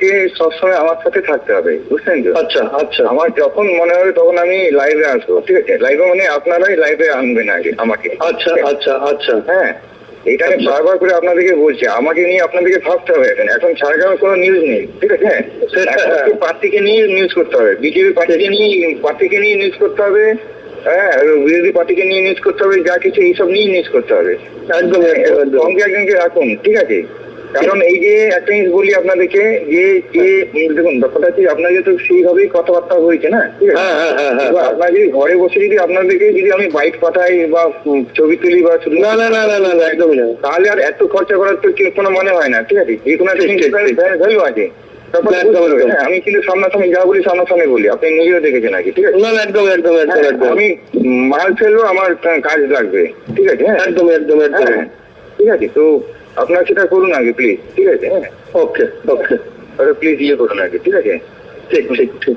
লোককে সবসময় আমার সাথে থাকতে হবে বুঝছেন তো? আচ্ছা আচ্ছা। আমার যখন মনে হবে তখন আমি লাইভে আসব ঠিক আছে? লাইভে মানে আপনারাই লাইভে আনবেন আগে আমাকে। আচ্ছা আচ্ছা আচ্ছা। হ্যাঁ এটা আমি আচ্ছা। বারবার করে আপনাদেরকে বলছি আমাকে নিয়ে আপনাদেরকে ভাবতে হবে এখন। এখন ঝাড়গ্রামের কোনো নিউজ নেই ঠিক আছে? সেটা- এখন পার্টিকে নিয়ে নিউজ করতে হবে বিজেপি পার্টিকে নিয়ে পার্টিকে নিয়ে নিউজ করতে হবে হ্যাঁ বিরোধী পার্টিকে নিয়ে নিউজ করতে হবে যা কিছু এইসব নিয়ে নিউজ করতে হবে। একদম একদম একদম। সঙ্গে একজনকে রাখুন ঠিক আছে? কারণ এই যে একটা জিনিস বলি আপনাদেরকে যে যে দেখুন ব্যাপারটা কি আপনাদের তো সেইভাবেই কথাবার্তা হয়েছে না ঠিক আছে? হ্যাঁ হ্যাঁ হ্যাঁ আপনার যদি ঘরে বসে যদি আপনাদেরকে যদি আমি বাইক পাঠাই বা ছবি তুলি বা শুধু না না না না না একদমই না। তাহলে আর এত খরচা করার তো কোনো মনে হয় না ঠিক আছে? যে কোনো একটা। ভ্যালু আছে। আমি কিন্তু সামনাসামনি যা বলি সামনাসামনি বলি আপনি নিজেও দেখেছেন নাকি ঠিক আছে? না একদম একদম একদম একদম। আমি মাল ফেলব আমার কাজ লাগবে ঠিক আছে একদম একদম একদম। ঠিক আছে তো আপনার সেটা করুন আগে প্লিজ ঠিক আছে? হ্যাঁ ওকে ওকে প্লিজ ইয়ে করুন আগে ঠিক আছে? ঠিক ঠিক ঠিক।